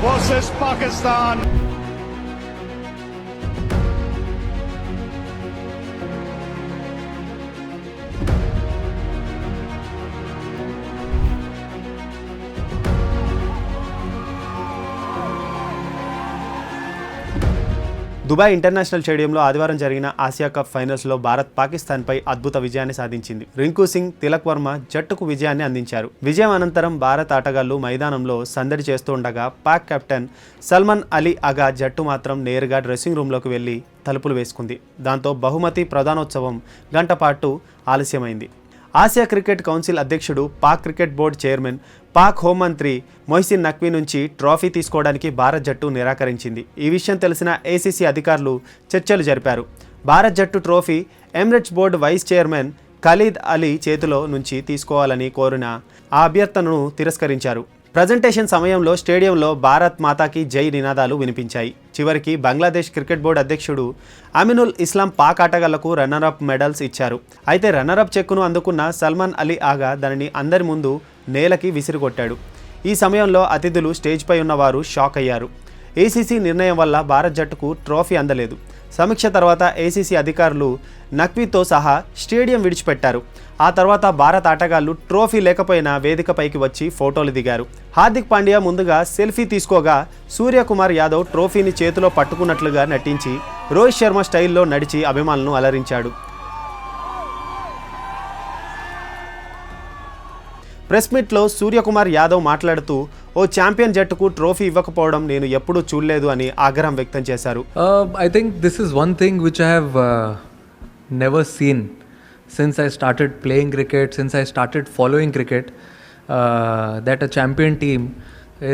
versus Pakistan. Dubai international స్టేడియంలో ఆదివారం జరిగిన ఆసియా కప్ ఫైనల్స్లో భారత్ పాకిస్తాన్పై అద్భుత విజయాన్ని సాధించింది. రింకు సింగ్ తిలక్ వర్మ జట్టుకు విజయాన్ని అందించారు. విజయం అనంతరం భారత్ ఆటగాళ్ళు మైదానంలో సందడి చేస్తుండగా పాక్ కెప్టెన్ సల్మాన్ అలీ అగా జట్టు మాత్రం నేరుగా డ్రెస్సింగ్ రూమ్లోకి వెళ్ళి తలుపులు వేసుకుంది. దాంతో బహుమతి ప్రధానోత్సవం గంట పాటు ఆలస్యమైంది. ఆసియా క్రికెట్ కౌన్సిల్ అధ్యక్షుడు Pak cricket board chairman Pak హోంమంత్రి మొహసిన్ నక్వీ నుంచి ట్రోఫీ తీసుకోవడానికి భారత్ జట్టు నిరాకరించింది. ఈ విషయం తెలిసిన ఏసీసీ అధికారులు చర్చలు జరిపారు. భారత్ జట్టు trophy Emirates board vice chairman Khalid Ali చేతిలో నుంచి తీసుకోవాలని కోరిన ఆ అభ్యర్థనను తిరస్కరించారు. ప్రజెంటేషన్ సమయంలో స్టేడియంలో భారత్ మాతాకి జై నినాదాలు వినిపించాయి. చివరికి బంగ్లాదేశ్ క్రికెట్ బోర్డు అధ్యక్షుడు అమినుల్ ఇస్లాం పాక్ ఆటగాళ్ళకు రన్నరప్ మెడల్స్ ఇచ్చారు. అయితే రన్నరప్ చెక్కును అందుకున్న సల్మాన్ అలీ ఆగా దానిని అందరి ముందు నేలకి విసిరికొట్టాడు. ఈ సమయంలో అతిథులు స్టేజ్పై ఉన్నవారు షాక్ అయ్యారు. ఏసీసీ నిర్ణయం వల్ల భారత్ జట్టుకు ట్రోఫీ అందలేదు. సమీక్ష తర్వాత ఏసీసీ అధికారులు నక్వీతో సహా స్టేడియం విడిచిపెట్టారు. ఆ తర్వాత భారత ఆటగాళ్ళు ట్రోఫీ లేకపోయినా వేదికపైకి వచ్చి ఫోటోలు దిగారు. హార్దిక్ పాండ్యా ముందుగా సెల్ఫీ తీసుకోగా సూర్యకుమార్ యాదవ్ ట్రోఫీని చేతిలో పట్టుకున్నట్లుగా నటించి రోహిత్ శర్మ స్టైల్లో నడిచి అభిమానులను అలరించాడు. ప్రెస్ మీట్లో సూర్యకుమార్ యాదవ్ మాట్లాడుతూ ఓ ఛాంపియన్ జట్టుకు ట్రోఫీ ఇవ్వకపోవడం నేను ఎప్పుడూ చూడలేదు అని ఆగ్రహం వ్యక్తం చేశారు. I think this is one thing which I have never seen since I started playing cricket since I started following cricket that a champion team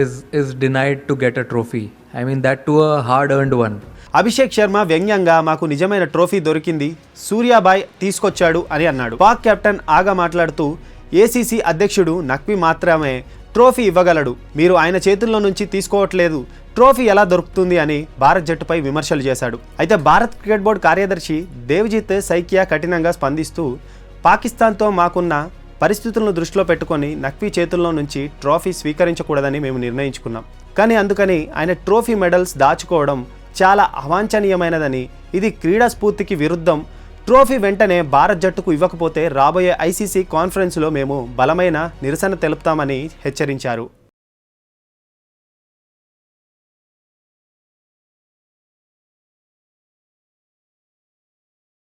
is is denied to get a trophy I mean that too a hard earned one Abhishek Sharma వ్యంగ్యంగా మాకు నిజమైన trophy దొరికింది సూర్యాబాయ్ తీసుకొచ్చాడు అని అన్నాడు. Pak captain ఆగా మాట్లాడుతూ ACC అధ్యక్షుడు నక్వి మాత్రమే ట్రోఫీ ఇవ్వగలడు. మీరు ఆయన చేతుల్లో నుంచి తీసుకోవట్లేదు. ట్రోఫీ ఎలా దొరుకుతుంది అని భారత్ జట్టుపై విమర్శలు చేశాడు. అయితే భారత్ క్రికెట్ బోర్డు కార్యదర్శి దేవ్జిత్ సైకియా కఠినంగా స్పందిస్తూ పాకిస్తాన్తో మాకున్న పరిస్థితులను దృష్టిలో పెట్టుకొని నక్వీ చేతుల్లో నుంచి ట్రోఫీ స్వీకరించకూడదని మేము నిర్ణయించుకున్నాం. కానీ అందుకని ఆయన ట్రోఫీ మెడల్స్ దాచుకోవడం చాలా అవాంఛనీయమైనదని ఇది క్రీడా స్ఫూర్తికి విరుద్ధం ట్రోఫీ వెంటనే భారత్ జట్టుకు ఇవ్వకపోతే రాబోయే ఐసీసీ కాన్ఫరెన్స్లో మేము బలమైన నిరసన తెలుపుతామని హెచ్చరించారు.